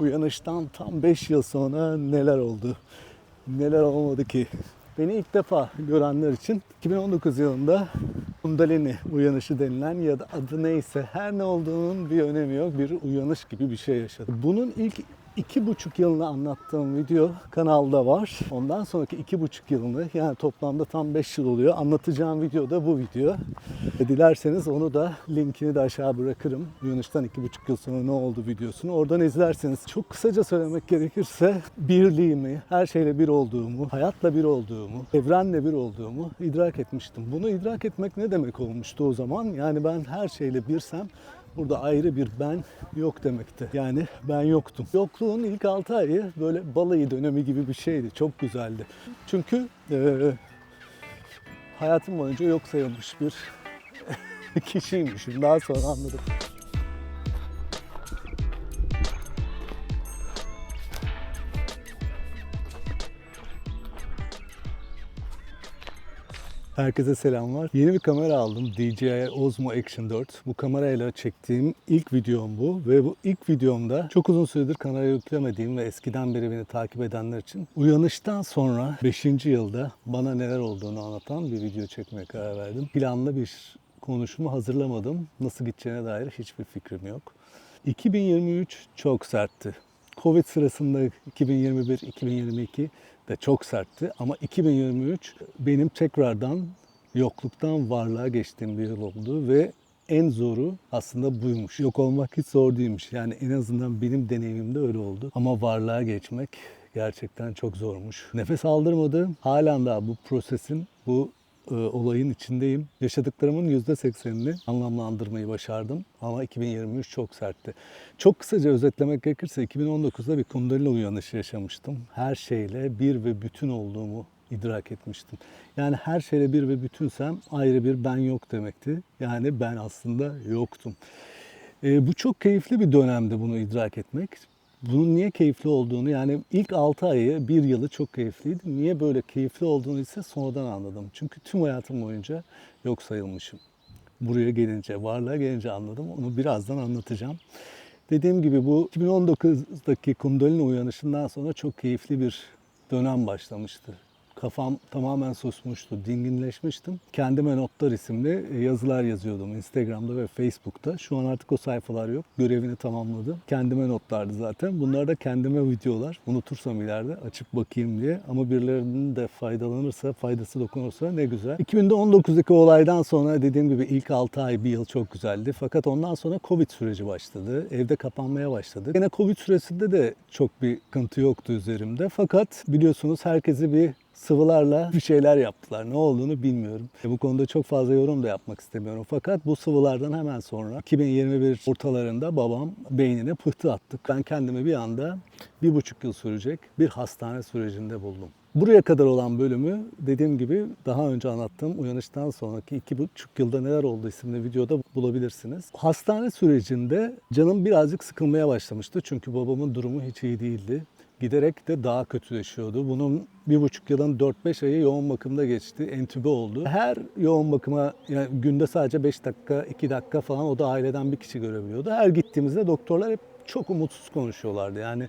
Uyanıştan tam 5 yıl sonra neler oldu? Neler olmadı ki? Beni ilk defa görenler için 2019 yılında Kundalini uyanışı denilen ya da adı neyse her ne olduğunun bir önemi yok. Bir uyanış gibi bir şey yaşadım. Bunun ilk iki buçuk yılını anlattığım video kanalda var. Ondan sonraki iki buçuk yılını yani toplamda tam 5 yıl oluyor. Anlatacağım video da bu video. E, Dilerseniz onu da linkini de aşağı bırakırım. Uyanıştan iki buçuk yıl sonra ne oldu videosunu. Oradan izlerseniz. Çok kısaca söylemek gerekirse birliğimi, her şeyle bir olduğumu, hayatla bir olduğumu, evrenle bir olduğumu idrak etmiştim. Bunu idrak etmek ne demek olmuştu o zaman? Yani ben her şeyle birsem Burada ayrı bir ben yok demekti. Yani ben yoktum. Yokluğun ilk 6 ayı böyle balayı dönemi gibi bir şeydi. Çok güzeldi. Çünkü eee hayatım boyunca yok sayılmış bir kişiymişim. Daha sonra anladım. Herkese selamlar. Yeni bir kamera aldım. DJI Osmo Action 4. Bu kamerayla çektiğim ilk videom bu ve bu ilk videomda çok uzun süredir kanala yüklemediğim ve eskiden beri beni takip edenler için uyanıştan sonra 5. yılda bana neler olduğunu anlatan bir video çekmeye karar verdim. Planlı bir konuşma hazırlamadım. Nasıl gideceğine dair hiçbir fikrim yok. 2023 çok sertti. Covid sırasında 2021-2022 de çok sertti ama 2023 benim tekrardan yokluktan varlığa geçtiğim bir yıl oldu ve en zoru aslında buymuş. Yok olmak hiç zor değilmiş. Yani en azından benim deneyimimde öyle oldu. Ama varlığa geçmek gerçekten çok zormuş. Nefes aldırmadı. Halen daha bu prosesin, bu e, olayın içindeyim. Yaşadıklarımın %80'ini anlamlandırmayı başardım. Ama 2023 çok sertti. Çok kısaca özetlemek gerekirse 2019'da bir kundalini uyanışı yaşamıştım. Her şeyle bir ve bütün olduğumu idrak etmiştim. Yani her şeyle bir ve bütünsem ayrı bir ben yok demekti. Yani ben aslında yoktum. E, bu çok keyifli bir dönemdi bunu idrak etmek. Bunun niye keyifli olduğunu yani ilk 6 ayı, bir yılı çok keyifliydi. Niye böyle keyifli olduğunu ise sonradan anladım. Çünkü tüm hayatım boyunca yok sayılmışım. Buraya gelince, varlığa gelince anladım. Onu birazdan anlatacağım. Dediğim gibi bu 2019'daki Kundalini uyanışından sonra çok keyifli bir dönem başlamıştı. Kafam tamamen susmuştu, dinginleşmiştim. Kendime Notlar isimli yazılar yazıyordum Instagram'da ve Facebook'ta. Şu an artık o sayfalar yok. Görevini tamamladım. Kendime notlardı zaten. Bunlar da kendime videolar. Unutursam ileride açıp bakayım diye. Ama birilerinin de faydalanırsa, faydası dokunursa ne güzel. 2019'daki olaydan sonra dediğim gibi ilk 6 ay, bir yıl çok güzeldi. Fakat ondan sonra Covid süreci başladı. Evde kapanmaya başladık. Yine Covid süresinde de çok bir sıkıntı yoktu üzerimde. Fakat biliyorsunuz herkesi bir sıvılarla bir şeyler yaptılar. Ne olduğunu bilmiyorum. E, bu konuda çok fazla yorum da yapmak istemiyorum. Fakat bu sıvılardan hemen sonra 2021 ortalarında babam beynine pıhtı attık. Ben kendimi bir anda bir buçuk yıl sürecek bir hastane sürecinde buldum. Buraya kadar olan bölümü dediğim gibi daha önce anlattığım uyanıştan sonraki iki buçuk yılda neler oldu isimli videoda bulabilirsiniz. Hastane sürecinde canım birazcık sıkılmaya başlamıştı. Çünkü babamın durumu hiç iyi değildi giderek de daha kötüleşiyordu. Bunun bir buçuk yılın 4-5 ayı yoğun bakımda geçti. Entübe oldu. Her yoğun bakıma yani günde sadece 5 dakika, 2 dakika falan o da aileden bir kişi görebiliyordu. Her gittiğimizde doktorlar hep çok umutsuz konuşuyorlardı. Yani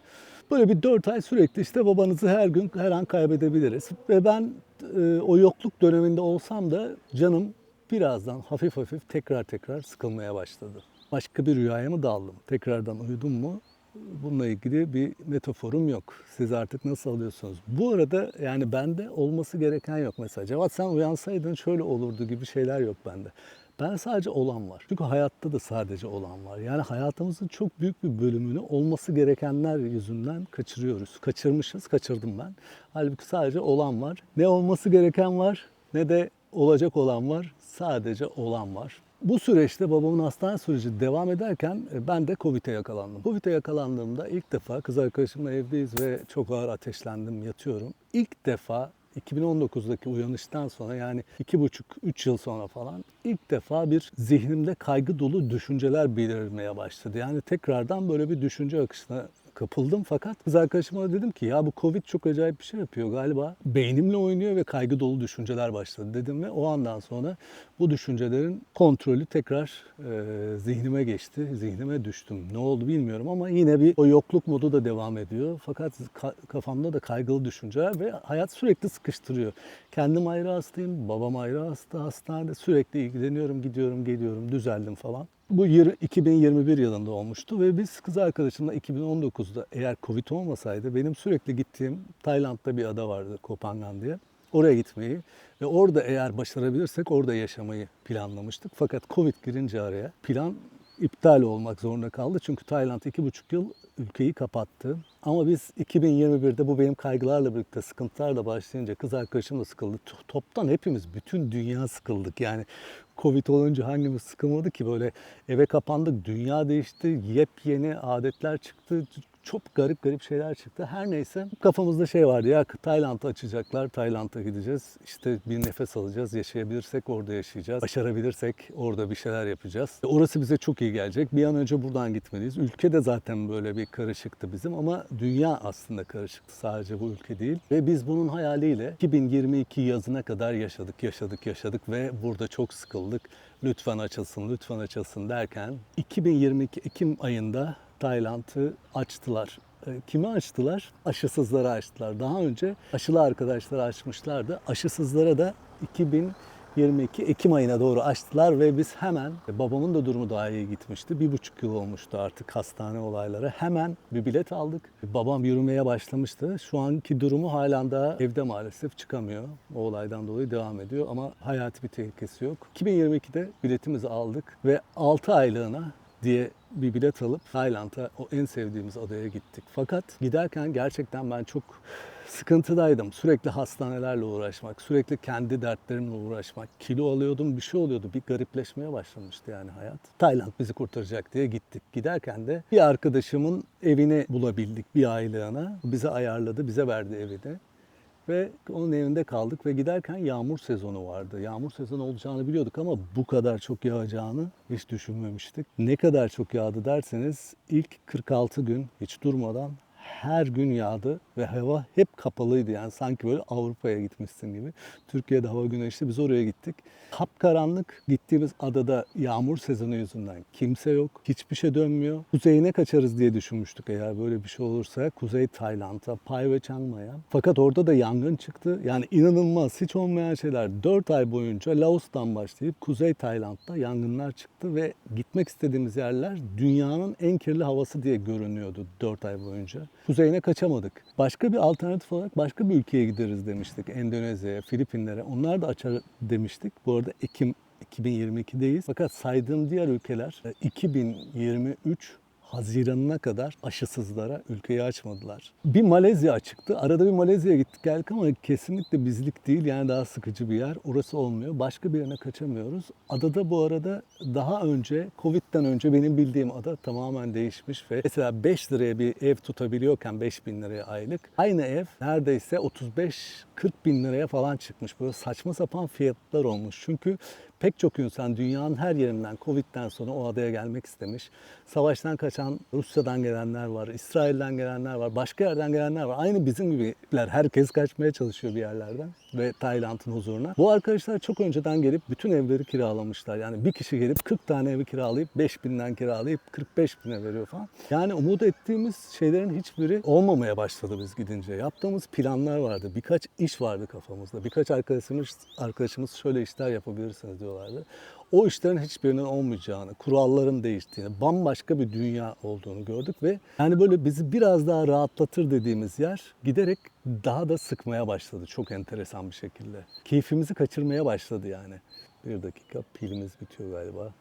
böyle bir 4 ay sürekli işte babanızı her gün her an kaybedebiliriz. Ve ben e, o yokluk döneminde olsam da canım birazdan hafif hafif tekrar tekrar sıkılmaya başladı. Başka bir rüyaya mı daldım? Tekrardan uyudum mu? Bununla ilgili bir metaforum yok. Siz artık nasıl alıyorsunuz? Bu arada yani bende olması gereken yok mesela. Cevat sen uyansaydın şöyle olurdu gibi şeyler yok bende. Ben sadece olan var. Çünkü hayatta da sadece olan var. Yani hayatımızın çok büyük bir bölümünü olması gerekenler yüzünden kaçırıyoruz. Kaçırmışız, kaçırdım ben. Halbuki sadece olan var. Ne olması gereken var ne de olacak olan var. Sadece olan var. Bu süreçte babamın hastane süreci devam ederken e, ben de Covid'e yakalandım. Covid'e yakalandığımda ilk defa kız arkadaşımla evdeyiz ve çok ağır ateşlendim, yatıyorum. İlk defa 2019'daki uyanıştan sonra yani iki buçuk, üç yıl sonra falan ilk defa bir zihnimde kaygı dolu düşünceler belirmeye başladı. Yani tekrardan böyle bir düşünce akışına kapıldım fakat kız arkadaşıma dedim ki ya bu Covid çok acayip bir şey yapıyor galiba. Beynimle oynuyor ve kaygı dolu düşünceler başladı dedim ve o andan sonra bu düşüncelerin kontrolü tekrar e, zihnime geçti. Zihnime düştüm. Ne oldu bilmiyorum ama yine bir o yokluk modu da devam ediyor. Fakat ka- kafamda da kaygılı düşünceler ve hayat sürekli sıkıştırıyor. Kendim ayrı hastayım, babam ayrı hasta, hastanede sürekli ilgileniyorum, gidiyorum, geliyorum, düzeldim falan. Bu yır- 2021 yılında olmuştu ve biz kız arkadaşımla 2019'da eğer Covid olmasaydı benim sürekli gittiğim Tayland'da bir ada vardı Kopangan diye. Oraya gitmeyi ve orada eğer başarabilirsek orada yaşamayı planlamıştık. Fakat Covid girince araya plan iptal olmak zorunda kaldı. Çünkü Tayland iki buçuk yıl ülkeyi kapattı. Ama biz 2021'de bu benim kaygılarla birlikte sıkıntılarla başlayınca kız arkadaşım da sıkıldı. To- Toptan hepimiz bütün dünya sıkıldık. Yani Covid olunca hangimiz sıkılmadı ki böyle eve kapandık. Dünya değişti. Yepyeni adetler çıktı. Çok garip garip şeyler çıktı. Her neyse kafamızda şey vardı ya Tayland'ı açacaklar. Tayland'a gideceğiz. İşte bir nefes alacağız. Yaşayabilirsek orada yaşayacağız. Başarabilirsek orada bir şeyler yapacağız. E, Orası bize çok iyi gelecek. Bir an önce buradan gitmeliyiz. Ülke de zaten böyle bir karışıktı bizim ama dünya aslında karışıktı. Sadece bu ülke değil. Ve biz bunun hayaliyle 2022 yazına kadar yaşadık, yaşadık, yaşadık ve burada çok sıkıldık. Lütfen açılsın, lütfen açılsın derken 2022 Ekim ayında Tayland'ı açtılar. E, Kimi açtılar? Aşısızları açtılar. Daha önce aşılı arkadaşlar açmışlardı. Aşısızlara da 2022 Ekim ayına doğru açtılar ve biz hemen e, babamın da durumu daha iyi gitmişti. Bir buçuk yıl olmuştu artık hastane olayları. Hemen bir bilet aldık. Babam yürümeye başlamıştı. Şu anki durumu halen daha evde maalesef çıkamıyor. O olaydan dolayı devam ediyor ama hayati bir tehlikesi yok. 2022'de biletimizi aldık ve 6 aylığına diye bir bilet alıp Tayland'a o en sevdiğimiz adaya gittik. Fakat giderken gerçekten ben çok sıkıntıdaydım. Sürekli hastanelerle uğraşmak, sürekli kendi dertlerimle uğraşmak. Kilo alıyordum, bir şey oluyordu. Bir garipleşmeye başlamıştı yani hayat. Tayland bizi kurtaracak diye gittik. Giderken de bir arkadaşımın evini bulabildik bir aylığına. Bize ayarladı, bize verdi evini. Ve onun evinde kaldık ve giderken yağmur sezonu vardı. Yağmur sezonu olacağını biliyorduk ama bu kadar çok yağacağını hiç düşünmemiştik. Ne kadar çok yağdı derseniz ilk 46 gün hiç durmadan her gün yağdı ve hava hep kapalıydı yani sanki böyle Avrupa'ya gitmişsin gibi. Türkiye'de hava güneşli biz oraya gittik. Kapkaranlık gittiğimiz adada yağmur sezonu yüzünden kimse yok. Hiçbir şey dönmüyor. Kuzeyine kaçarız diye düşünmüştük eğer böyle bir şey olursa. Kuzey Tayland'a, Pai ve Chiang Mai'ya. Fakat orada da yangın çıktı. Yani inanılmaz hiç olmayan şeyler. 4 ay boyunca Laos'tan başlayıp Kuzey Tayland'da yangınlar çıktı ve gitmek istediğimiz yerler dünyanın en kirli havası diye görünüyordu 4 ay boyunca. Kuzeyine kaçamadık. Başka bir alternatif olarak başka bir ülkeye gideriz demiştik. Endonezya'ya, Filipinlere. Onlar da açar demiştik. Bu arada Ekim 2022'deyiz. Fakat saydığım diğer ülkeler e, 2023 Haziranına kadar aşısızlara ülkeyi açmadılar. Bir Malezya çıktı. Arada bir Malezya'ya gittik geldik ama kesinlikle bizlik değil. Yani daha sıkıcı bir yer. Orası olmuyor. Başka bir yerine kaçamıyoruz. Adada bu arada daha önce Covid'den önce benim bildiğim ada tamamen değişmiş ve mesela 5 liraya bir ev tutabiliyorken 5 bin liraya aylık aynı ev neredeyse 35-40 bin liraya falan çıkmış. Böyle saçma sapan fiyatlar olmuş. Çünkü pek çok insan dünyanın her yerinden Covid'den sonra o adaya gelmek istemiş. Savaştan kaçan Rusya'dan gelenler var, İsrail'den gelenler var, başka yerden gelenler var. Aynı bizim gibiler. Herkes kaçmaya çalışıyor bir yerlerden ve Tayland'ın huzuruna. Bu arkadaşlar çok önceden gelip bütün evleri kiralamışlar. Yani bir kişi gelip 40 tane evi kiralayıp 5 binden kiralayıp 45 bine veriyor falan. Yani umut ettiğimiz şeylerin hiçbiri olmamaya başladı biz gidince. Yaptığımız planlar vardı. Birkaç iş vardı kafamızda. Birkaç arkadaşımız, arkadaşımız şöyle işler yapabilirsiniz diyorlardı. O işlerin hiçbirinin olmayacağını, kuralların değiştiğini, bambaşka bir dünya olduğunu gördük ve yani böyle bizi biraz daha rahatlatır dediğimiz yer giderek daha da sıkmaya başladı çok enteresan bir şekilde. Keyfimizi kaçırmaya başladı yani. Bir dakika pilimiz bitiyor galiba.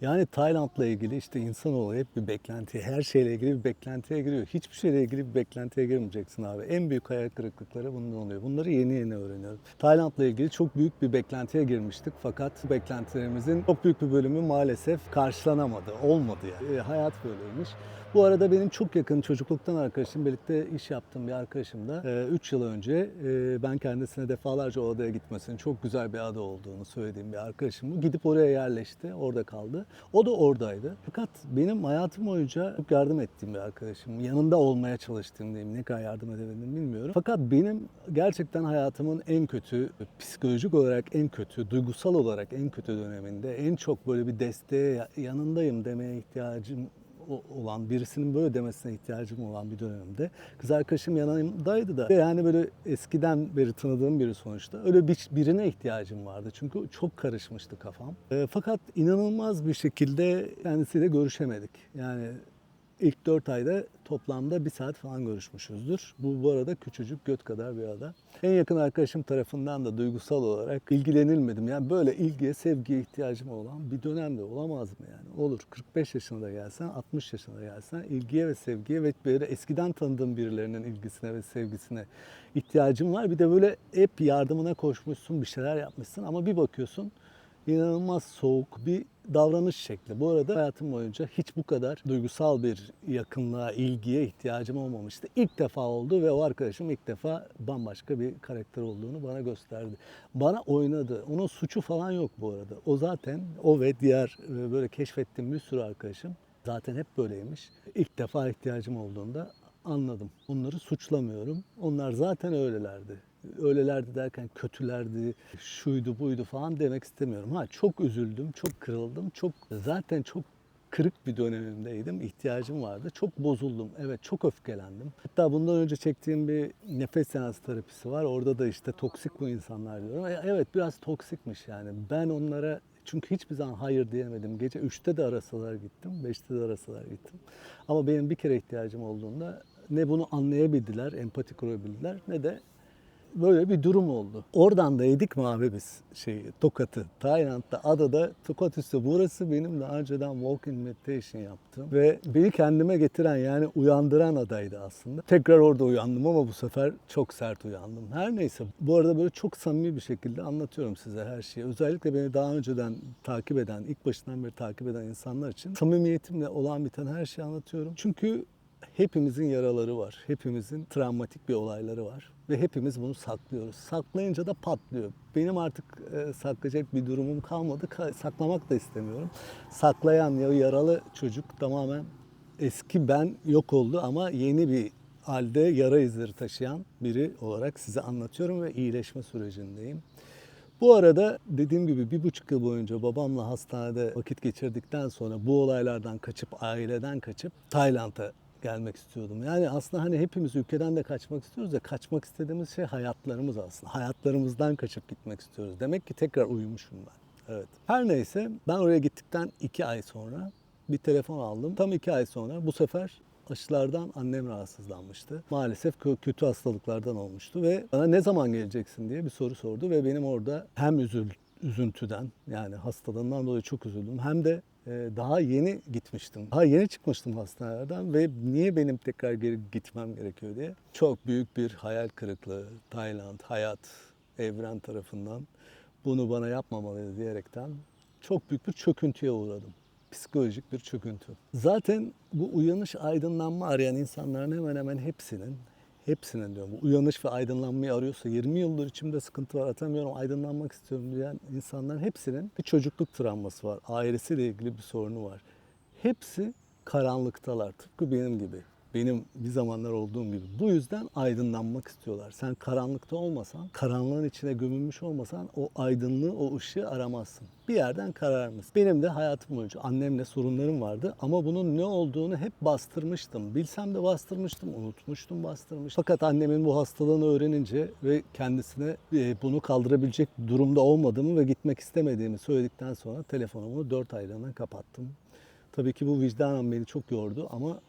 Yani Tayland'la ilgili işte insanoğlu hep bir beklenti, her şeyle ilgili bir beklentiye giriyor. Hiçbir şeyle ilgili bir beklentiye girmeyeceksin abi. En büyük hayal kırıklıkları bundan oluyor. Bunları yeni yeni öğreniyorum. Tayland'la ilgili çok büyük bir beklentiye girmiştik fakat beklentilerimizin çok büyük bir bölümü maalesef karşılanamadı, olmadı yani. E, hayat böyleymiş. Bu arada benim çok yakın çocukluktan arkadaşım, birlikte iş yaptığım bir arkadaşım da 3 yıl önce e, ben kendisine defalarca o adaya gitmesini, çok güzel bir ada olduğunu söylediğim bir arkadaşım. Gidip oraya yerleşti, orada kaldı. O da oradaydı. Fakat benim hayatım boyunca çok yardım ettiğim bir arkadaşım. Yanında olmaya çalıştığım diyeyim. Ne kadar yardım edebildim bilmiyorum. Fakat benim gerçekten hayatımın en kötü, psikolojik olarak en kötü, duygusal olarak en kötü döneminde en çok böyle bir desteğe yanındayım demeye ihtiyacım olan birisinin böyle demesine ihtiyacım olan bir dönemde kız arkadaşım yanımdaydı da yani böyle eskiden beri tanıdığım biri sonuçta öyle bir, birine ihtiyacım vardı çünkü çok karışmıştı kafam. E, fakat inanılmaz bir şekilde kendisiyle görüşemedik. Yani ilk 4 ayda toplamda bir saat falan görüşmüşüzdür. Bu bu arada küçücük göt kadar bir ada. En yakın arkadaşım tarafından da duygusal olarak ilgilenilmedim. Yani böyle ilgiye, sevgiye ihtiyacım olan bir dönemde olamaz mı yani? Olur. 45 yaşında gelsen, 60 yaşında gelsen ilgiye ve sevgiye ve böyle eskiden tanıdığım birilerinin ilgisine ve sevgisine ihtiyacım var. Bir de böyle hep yardımına koşmuşsun, bir şeyler yapmışsın ama bir bakıyorsun inanılmaz soğuk bir davranış şekli. Bu arada hayatım boyunca hiç bu kadar duygusal bir yakınlığa, ilgiye ihtiyacım olmamıştı. İlk defa oldu ve o arkadaşım ilk defa bambaşka bir karakter olduğunu bana gösterdi. Bana oynadı. Onun suçu falan yok bu arada. O zaten, o ve diğer e, böyle keşfettiğim bir sürü arkadaşım zaten hep böyleymiş. İlk defa ihtiyacım olduğunda anladım. Onları suçlamıyorum. Onlar zaten öylelerdi öylelerdi derken kötülerdi, şuydu buydu falan demek istemiyorum. Ha çok üzüldüm, çok kırıldım, çok zaten çok kırık bir dönemimdeydim. ihtiyacım vardı. Çok bozuldum. Evet çok öfkelendim. Hatta bundan önce çektiğim bir nefes seansı terapisi var. Orada da işte toksik bu insanlar diyorum. E, Evet biraz toksikmiş yani. Ben onlara çünkü hiçbir zaman hayır diyemedim. Gece 3'te de arasalar gittim, 5'te de arasalar gittim. Ama benim bir kere ihtiyacım olduğunda ne bunu anlayabildiler, empati kurabildiler ne de böyle bir durum oldu. Oradan da yedik mi abi biz şeyi, Tokat'ı. Tayland'da, adada Tokat üstü. Burası benim daha önceden walking meditation yaptım. Ve beni kendime getiren yani uyandıran adaydı aslında. Tekrar orada uyandım ama bu sefer çok sert uyandım. Her neyse bu arada böyle çok samimi bir şekilde anlatıyorum size her şeyi. Özellikle beni daha önceden takip eden, ilk başından beri takip eden insanlar için samimiyetimle olan biten her şeyi anlatıyorum. Çünkü hepimizin yaraları var. Hepimizin travmatik bir olayları var. Ve hepimiz bunu saklıyoruz. Saklayınca da patlıyor. Benim artık e, saklayacak bir durumum kalmadı. Ka- saklamak da istemiyorum. Saklayan ya yaralı çocuk tamamen eski ben yok oldu ama yeni bir halde yara izleri taşıyan biri olarak size anlatıyorum ve iyileşme sürecindeyim. Bu arada dediğim gibi bir buçuk yıl boyunca babamla hastanede vakit geçirdikten sonra bu olaylardan kaçıp, aileden kaçıp Tayland'a gelmek istiyordum. Yani aslında hani hepimiz ülkeden de kaçmak istiyoruz da kaçmak istediğimiz şey hayatlarımız aslında. Hayatlarımızdan kaçıp gitmek istiyoruz. Demek ki tekrar uyumuşum ben. Evet. Her neyse ben oraya gittikten iki ay sonra bir telefon aldım. Tam iki ay sonra bu sefer aşılardan annem rahatsızlanmıştı. Maalesef kö- kötü hastalıklardan olmuştu ve bana ne zaman geleceksin diye bir soru sordu ve benim orada hem üzül, üzüntüden yani hastalığından dolayı çok üzüldüm hem de daha yeni gitmiştim. Daha yeni çıkmıştım hastanelerden ve niye benim tekrar geri gitmem gerekiyor diye. Çok büyük bir hayal kırıklığı, Tayland, hayat, evren tarafından bunu bana yapmamalıydı diyerekten çok büyük bir çöküntüye uğradım psikolojik bir çöküntü. Zaten bu uyanış aydınlanma arayan insanların hemen hemen hepsinin hepsinin diyorum uyanış ve aydınlanmayı arıyorsa 20 yıldır içimde sıkıntı var atamıyorum aydınlanmak istiyorum diyen insanların hepsinin bir çocukluk travması var. Ailesiyle ilgili bir sorunu var. Hepsi karanlıktalar tıpkı benim gibi. Benim bir zamanlar olduğum gibi. Bu yüzden aydınlanmak istiyorlar. Sen karanlıkta olmasan, karanlığın içine gömülmüş olmasan o aydınlığı, o ışığı aramazsın. Bir yerden karar mısın? Benim de hayatım boyunca annemle sorunlarım vardı ama bunun ne olduğunu hep bastırmıştım. Bilsem de bastırmıştım, unutmuştum bastırmıştım. Fakat annemin bu hastalığını öğrenince ve kendisine e, bunu kaldırabilecek durumda olmadığımı ve gitmek istemediğimi söyledikten sonra telefonumu 4 aylığına kapattım. Tabii ki bu vicdanen beni çok yordu ama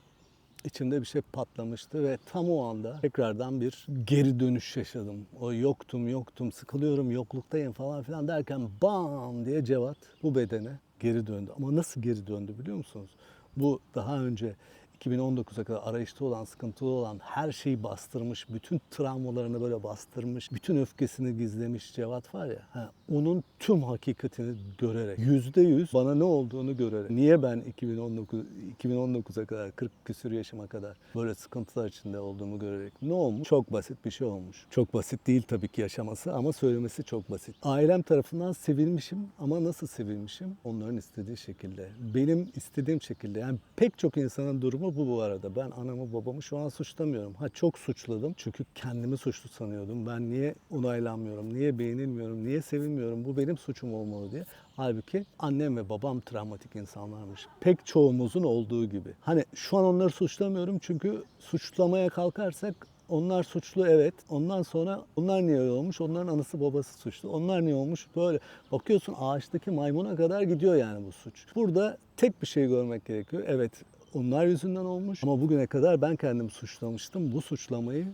içimde bir şey patlamıştı ve tam o anda tekrardan bir geri dönüş yaşadım. O yoktum yoktum sıkılıyorum yokluktayım falan filan derken bam diye Cevat bu bedene geri döndü. Ama nasıl geri döndü biliyor musunuz? Bu daha önce 2019'a kadar arayışta olan, sıkıntılı olan her şeyi bastırmış, bütün travmalarını böyle bastırmış, bütün öfkesini gizlemiş Cevat var ya, ha, onun tüm hakikatini görerek, yüzde yüz bana ne olduğunu görerek. Niye ben 2019 2019'a kadar, 40 küsur yaşıma kadar böyle sıkıntılar içinde olduğumu görerek ne olmuş? Çok basit bir şey olmuş. Çok basit değil tabii ki yaşaması ama söylemesi çok basit. Ailem tarafından sevilmişim ama nasıl sevilmişim? Onların istediği şekilde. Benim istediğim şekilde. Yani pek çok insanın durumu bu bu arada. Ben anamı babamı şu an suçlamıyorum. Ha çok suçladım. Çünkü kendimi suçlu sanıyordum. Ben niye onaylanmıyorum? Niye beğenilmiyorum? Niye sevilmiyorum? Bu benim suçum olmalı diye. Halbuki annem ve babam travmatik insanlarmış. Pek çoğumuzun olduğu gibi. Hani şu an onları suçlamıyorum çünkü suçlamaya kalkarsak onlar suçlu evet. Ondan sonra onlar niye olmuş? Onların anısı babası suçlu. Onlar niye olmuş? Böyle bakıyorsun ağaçtaki maymuna kadar gidiyor yani bu suç. Burada tek bir şey görmek gerekiyor. Evet onlar yüzünden olmuş ama bugüne kadar ben kendimi suçlamıştım. Bu suçlamayı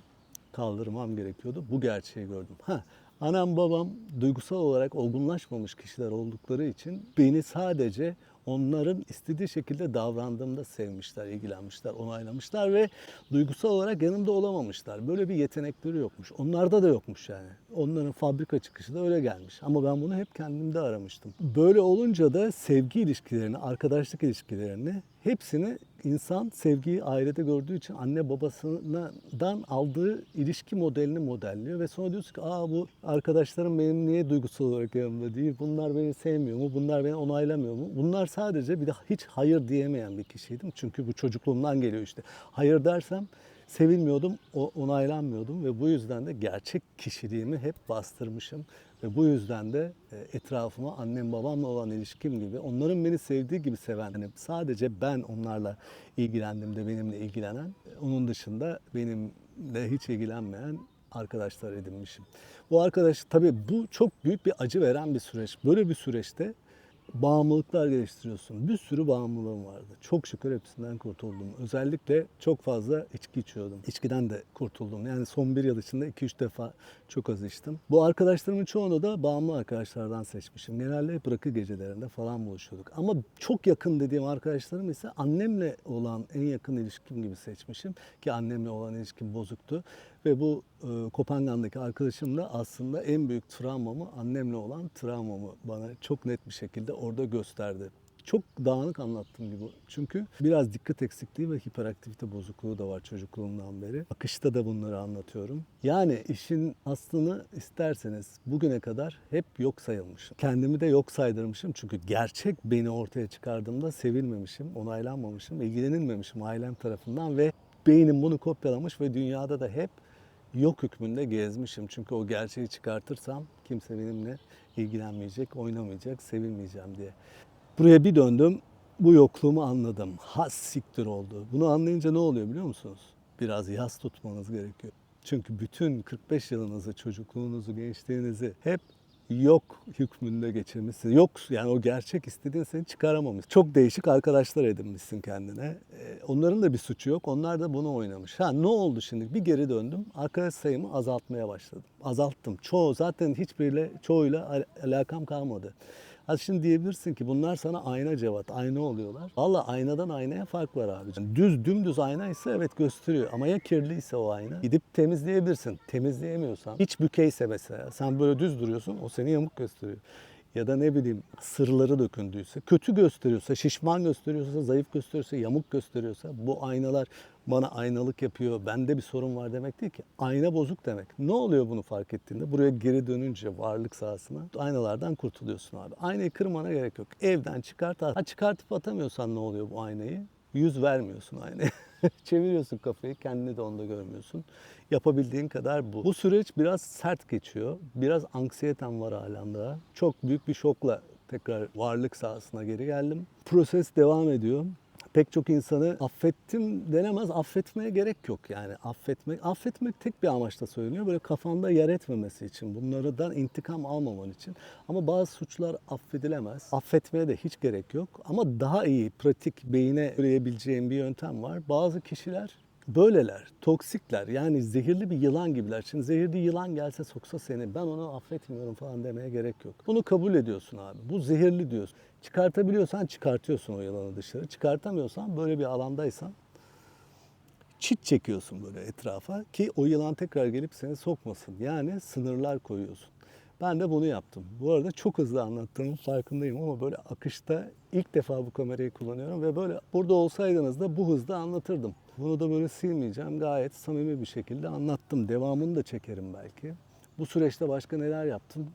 kaldırmam gerekiyordu. Bu gerçeği gördüm. Ha, anam babam duygusal olarak olgunlaşmamış kişiler oldukları için beni sadece onların istediği şekilde davrandığımda sevmişler, ilgilenmişler, onaylamışlar ve duygusal olarak yanımda olamamışlar. Böyle bir yetenekleri yokmuş. Onlarda da yokmuş yani. Onların fabrika çıkışı da öyle gelmiş. Ama ben bunu hep kendimde aramıştım. Böyle olunca da sevgi ilişkilerini, arkadaşlık ilişkilerini hepsini insan sevgiyi ailede gördüğü için anne babasından aldığı ilişki modelini modelliyor ve sonra diyorsun ki aa bu arkadaşlarım benim niye duygusal olarak yanımda değil? Bunlar beni sevmiyor mu? Bunlar beni onaylamıyor mu? Bunlar sadece bir de hiç hayır diyemeyen bir kişiydim. Çünkü bu çocukluğumdan geliyor işte. Hayır dersem sevilmiyordum, onaylanmıyordum ve bu yüzden de gerçek kişiliğimi hep bastırmışım. Ve bu yüzden de e, etrafıma annem babamla olan ilişkim gibi onların beni sevdiği gibi seven, hani sadece ben onlarla ilgilendiğimde benimle ilgilenen, onun dışında benimle hiç ilgilenmeyen arkadaşlar edinmişim. Bu arkadaş tabii bu çok büyük bir acı veren bir süreç. Böyle bir süreçte bağımlılıklar geliştiriyorsun. Bir sürü bağımlılığım vardı. Çok şükür hepsinden kurtuldum. Özellikle çok fazla içki içiyordum. İçkiden de kurtuldum. Yani son bir yıl içinde 2-3 defa çok az içtim. Bu arkadaşlarımın çoğunu da bağımlı arkadaşlardan seçmişim. Genelde hep rakı gecelerinde falan buluşuyorduk. Ama çok yakın dediğim arkadaşlarım ise annemle olan en yakın ilişkim gibi seçmişim. Ki annemle olan ilişkim bozuktu. Ve bu e, Kopenhag'daki arkadaşım da aslında en büyük travmamı, annemle olan travmamı bana çok net bir şekilde orada gösterdi. Çok dağınık anlattığım gibi. Çünkü biraz dikkat eksikliği ve hiperaktivite bozukluğu da var çocukluğumdan beri. Akışta da bunları anlatıyorum. Yani işin aslını isterseniz bugüne kadar hep yok sayılmışım. Kendimi de yok saydırmışım. Çünkü gerçek beni ortaya çıkardığımda sevilmemişim, onaylanmamışım, ilgilenilmemişim ailem tarafından ve beynim bunu kopyalamış ve dünyada da hep yok hükmünde gezmişim. Çünkü o gerçeği çıkartırsam kimse benimle ilgilenmeyecek, oynamayacak, sevilmeyeceğim diye. Buraya bir döndüm, bu yokluğumu anladım. Has siktir oldu. Bunu anlayınca ne oluyor biliyor musunuz? Biraz yas tutmanız gerekiyor. Çünkü bütün 45 yılınızı, çocukluğunuzu, gençliğinizi hep yok hükmünde geçirmişsin. Yok yani o gerçek istediğin seni çıkaramamış. Çok değişik arkadaşlar edinmişsin kendine. Ee, onların da bir suçu yok. Onlar da bunu oynamış. Ha ne oldu şimdi? Bir geri döndüm. Arkadaş sayımı azaltmaya başladım. Azalttım. Çoğu zaten hiçbiriyle çoğuyla al- alakam kalmadı. Ha şimdi diyebilirsin ki bunlar sana ayna cevat, ayna oluyorlar. Valla aynadan aynaya fark var abicim. Düz dümdüz ayna ise evet gösteriyor ama ya kirliyse o ayna gidip temizleyebilirsin. Temizleyemiyorsan hiç bükeyse mesela sen böyle düz duruyorsun o seni yamuk gösteriyor. Ya da ne bileyim sırları dökündüyse, kötü gösteriyorsa, şişman gösteriyorsa, zayıf gösteriyorsa, yamuk gösteriyorsa bu aynalar bana aynalık yapıyor, bende bir sorun var demek değil ki. Ayna bozuk demek. Ne oluyor bunu fark ettiğinde? Buraya geri dönünce varlık sahasına aynalardan kurtuluyorsun abi. Aynayı kırmana gerek yok. Evden çıkart. Ha çıkartıp atamıyorsan ne oluyor bu aynayı? Yüz vermiyorsun aynaya. Çeviriyorsun kafayı, kendini de onda görmüyorsun. Yapabildiğin kadar bu. Bu süreç biraz sert geçiyor. Biraz anksiyetem var halen daha. Çok büyük bir şokla tekrar varlık sahasına geri geldim. Proses devam ediyor pek çok insanı affettim denemez. Affetmeye gerek yok yani. Affetmek, affetmek tek bir amaçla söyleniyor. Böyle kafanda yer etmemesi için. Bunlardan intikam almaman için. Ama bazı suçlar affedilemez. Affetmeye de hiç gerek yok. Ama daha iyi, pratik, beyine öğreyebileceğin bir yöntem var. Bazı kişiler böyleler, toksikler. Yani zehirli bir yılan gibiler. Şimdi zehirli yılan gelse soksa seni ben onu affetmiyorum falan demeye gerek yok. Bunu kabul ediyorsun abi. Bu zehirli diyorsun. Çıkartabiliyorsan çıkartıyorsun o yılanı dışarı. Çıkartamıyorsan böyle bir alandaysan çit çekiyorsun böyle etrafa ki o yılan tekrar gelip seni sokmasın. Yani sınırlar koyuyorsun. Ben de bunu yaptım. Bu arada çok hızlı anlattığımın farkındayım ama böyle akışta ilk defa bu kamerayı kullanıyorum ve böyle burada olsaydınız da bu hızda anlatırdım. Bunu da böyle silmeyeceğim. Gayet samimi bir şekilde anlattım. Devamını da çekerim belki. Bu süreçte başka neler yaptım?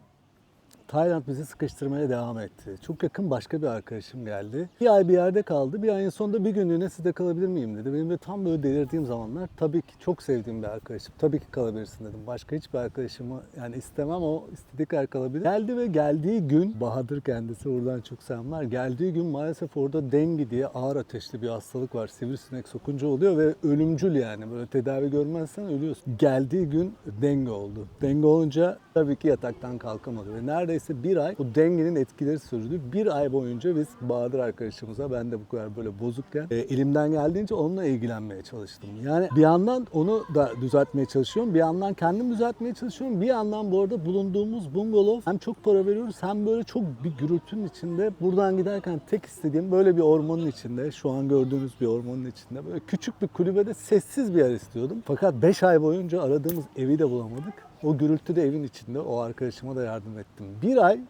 Tayland bizi sıkıştırmaya devam etti. Çok yakın başka bir arkadaşım geldi. Bir ay bir yerde kaldı. Bir ayın sonunda bir günlüğüne sizde kalabilir miyim dedi. Benim de tam böyle delirdiğim zamanlar tabii ki çok sevdiğim bir arkadaşım. Tabii ki kalabilirsin dedim. Başka hiçbir arkadaşımı yani istemem o istediği kadar kalabilir. Geldi ve geldiği gün Bahadır kendisi oradan çok selamlar. Geldiği gün maalesef orada dengi diye ağır ateşli bir hastalık var. Sivrisinek sokunca oluyor ve ölümcül yani. Böyle tedavi görmezsen ölüyorsun. Geldiği gün denge oldu. Denge olunca tabii ki yataktan kalkamadı ve neredeyse bir ay bu dengenin etkileri sürdü. Bir ay boyunca biz Bahadır arkadaşımıza ben de bu kadar böyle bozukken e, elimden geldiğince onunla ilgilenmeye çalıştım. Yani bir yandan onu da düzeltmeye çalışıyorum. Bir yandan kendim düzeltmeye çalışıyorum. Bir yandan bu arada bulunduğumuz bungalov hem çok para veriyoruz hem böyle çok bir gürültünün içinde buradan giderken tek istediğim böyle bir ormanın içinde şu an gördüğünüz bir ormanın içinde böyle küçük bir kulübede sessiz bir yer istiyordum. Fakat 5 ay boyunca aradığımız evi de bulamadık. O gürültü de evin içinde o arkadaşıma da yardım ettim. Bir ay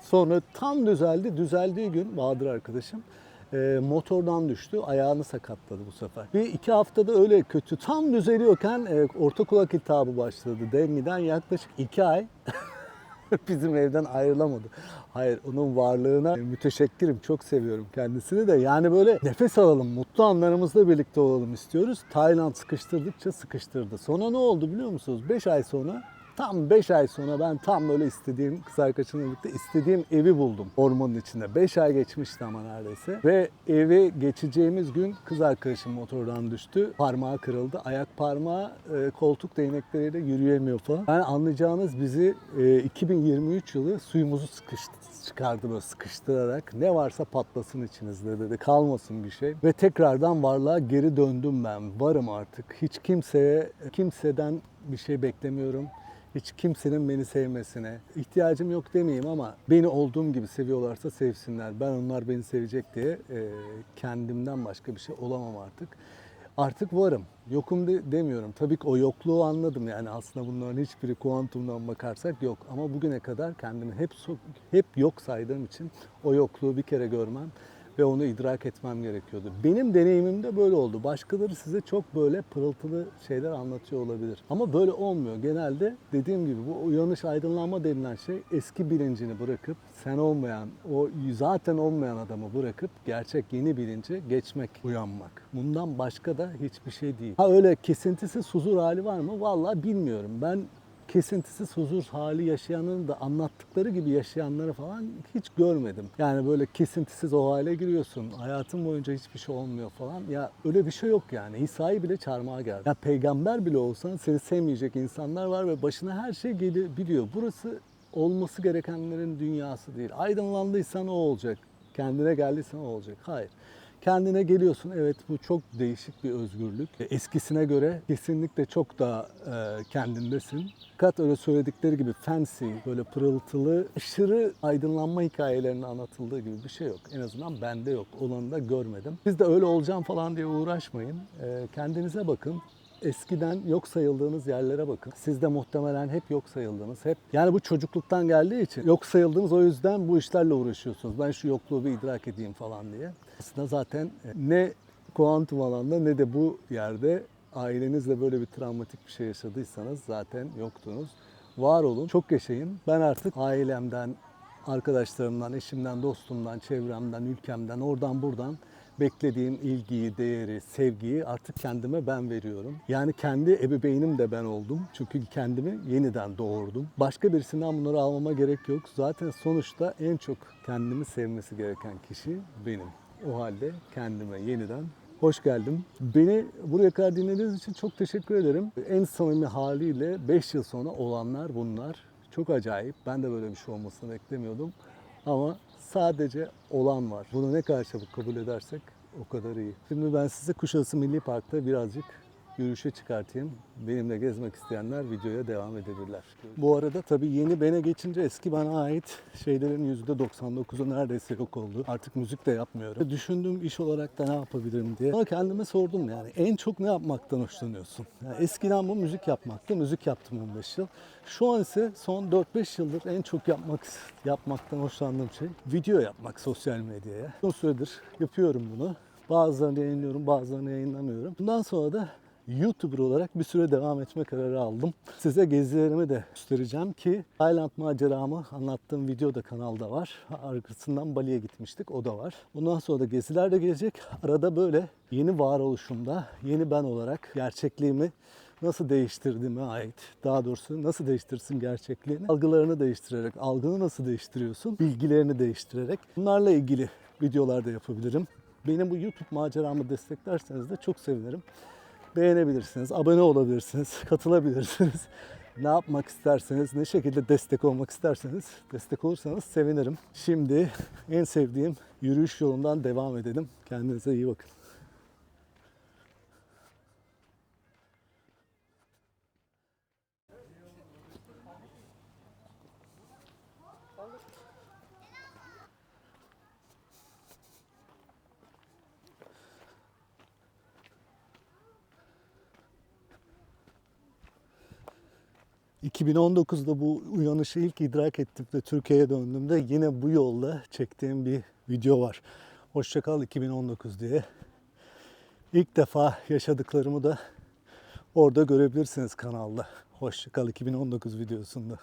sonra tam düzeldi. Düzeldiği gün Bahadır arkadaşım e, motordan düştü. Ayağını sakatladı bu sefer. Bir iki haftada öyle kötü. Tam düzeliyorken e, orta kulak iltihabı başladı. Dengiden yaklaşık iki ay bizim evden ayrılamadı. Hayır onun varlığına müteşekkirim. Çok seviyorum kendisini de. Yani böyle nefes alalım, mutlu anlarımızla birlikte olalım istiyoruz. Tayland sıkıştırdıkça sıkıştırdı. Sonra ne oldu biliyor musunuz? 5 ay sonra Tam 5 ay sonra ben tam böyle istediğim kız arkadaşımla birlikte istediğim evi buldum ormanın içinde. 5 ay geçmişti ama neredeyse. Ve eve geçeceğimiz gün kız arkadaşım motordan düştü. Parmağı kırıldı. Ayak parmağı e, koltuk değnekleriyle yürüyemiyor falan. Yani anlayacağınız bizi e, 2023 yılı suyumuzu sıkıştı çıkardı böyle sıkıştırarak. Ne varsa patlasın içinizde dedi. Kalmasın bir şey. Ve tekrardan varlığa geri döndüm ben. Varım artık. Hiç kimseye, kimseden bir şey beklemiyorum. Hiç kimsenin beni sevmesine ihtiyacım yok demeyeyim ama beni olduğum gibi seviyorlarsa sevsinler. Ben onlar beni sevecek diye e, kendimden başka bir şey olamam artık. Artık varım. Yokum de, demiyorum. Tabii ki o yokluğu anladım. Yani aslında bunların hiçbiri kuantumdan bakarsak yok. Ama bugüne kadar kendimi hep hep yok saydığım için o yokluğu bir kere görmem ve onu idrak etmem gerekiyordu. Benim deneyimim de böyle oldu. Başkaları size çok böyle pırıltılı şeyler anlatıyor olabilir. Ama böyle olmuyor. Genelde dediğim gibi bu uyanış aydınlanma denilen şey eski bilincini bırakıp sen olmayan, o zaten olmayan adamı bırakıp gerçek yeni bilince geçmek, uyanmak. Bundan başka da hiçbir şey değil. Ha öyle kesintisiz huzur hali var mı? Vallahi bilmiyorum. Ben kesintisiz huzur hali yaşayanın da anlattıkları gibi yaşayanları falan hiç görmedim. Yani böyle kesintisiz o hale giriyorsun. Hayatın boyunca hiçbir şey olmuyor falan. Ya öyle bir şey yok yani. İsa'yı bile çarmıha geldi. Ya peygamber bile olsan seni sevmeyecek insanlar var ve başına her şey gelebiliyor. Burası olması gerekenlerin dünyası değil. Aydınlandıysan o olacak. Kendine geldiysen o olacak. Hayır. Kendine geliyorsun. Evet bu çok değişik bir özgürlük. Eskisine göre kesinlikle çok daha e, kendindesin. Fakat öyle söyledikleri gibi fancy, böyle pırıltılı, aşırı aydınlanma hikayelerinin anlatıldığı gibi bir şey yok. En azından bende yok. Olanı da görmedim. Siz de öyle olacağım falan diye uğraşmayın. E, kendinize bakın eskiden yok sayıldığınız yerlere bakın. Siz de muhtemelen hep yok sayıldınız. Hep yani bu çocukluktan geldiği için yok sayıldınız o yüzden bu işlerle uğraşıyorsunuz. Ben şu yokluğu bir idrak edeyim falan diye. Aslında zaten e, ne kuantum alanda ne de bu yerde ailenizle böyle bir travmatik bir şey yaşadıysanız zaten yoktunuz. Var olun, çok yaşayın. Ben artık ailemden, arkadaşlarımdan, eşimden, dostumdan, çevremden, ülkemden, oradan buradan beklediğim ilgiyi, değeri, sevgiyi artık kendime ben veriyorum. Yani kendi ebeveynim de ben oldum. Çünkü kendimi yeniden doğurdum. Başka birisinden bunları almama gerek yok. Zaten sonuçta en çok kendimi sevmesi gereken kişi benim. O halde kendime yeniden Hoş geldim. Beni buraya kadar dinlediğiniz için çok teşekkür ederim. En samimi haliyle 5 yıl sonra olanlar bunlar. Çok acayip. Ben de böyle bir şey olmasını beklemiyordum. Ama sadece olan var. Bunu ne kadar çabuk kabul edersek o kadar iyi. Şimdi ben size Kuşadası Milli Park'ta birazcık yürüyüşe çıkartayım. Benimle gezmek isteyenler videoya devam edebilirler. Bu arada tabii yeni bene geçince eski bana ait şeylerin %99'u neredeyse yok oldu. Artık müzik de yapmıyorum. Düşündüğüm iş olarak da ne yapabilirim diye. Ama kendime sordum yani en çok ne yapmaktan hoşlanıyorsun? Yani eskiden bu müzik yapmaktı. Müzik yaptım 15 yıl. Şu an ise son 4-5 yıldır en çok yapmak yapmaktan hoşlandığım şey video yapmak sosyal medyaya. Uzun süredir yapıyorum bunu. Bazılarını yayınlıyorum, bazılarını yayınlamıyorum. Bundan sonra da YouTuber olarak bir süre devam etme kararı aldım. Size gezilerimi de göstereceğim ki Tayland maceramı anlattığım video da kanalda var. Arkasından Bali'ye gitmiştik, o da var. Bundan sonra da geziler de gelecek. Arada böyle yeni varoluşumda, yeni ben olarak gerçekliğimi nasıl değiştirdiğime ait, daha doğrusu nasıl değiştirsin gerçekliğini, algılarını değiştirerek, algını nasıl değiştiriyorsun, bilgilerini değiştirerek bunlarla ilgili videolar da yapabilirim. Benim bu YouTube maceramı desteklerseniz de çok sevinirim. Beğenebilirsiniz, abone olabilirsiniz, katılabilirsiniz. Ne yapmak isterseniz, ne şekilde destek olmak isterseniz destek olursanız sevinirim. Şimdi en sevdiğim yürüyüş yolundan devam edelim. Kendinize iyi bakın. ...2019'da bu uyanışı ilk idrak ettim ve Türkiye'ye döndüğümde yine bu yolda çektiğim bir video var. Hoşçakal 2019 diye. İlk defa yaşadıklarımı da orada görebilirsiniz kanalda. Hoşçakal 2019 videosunda.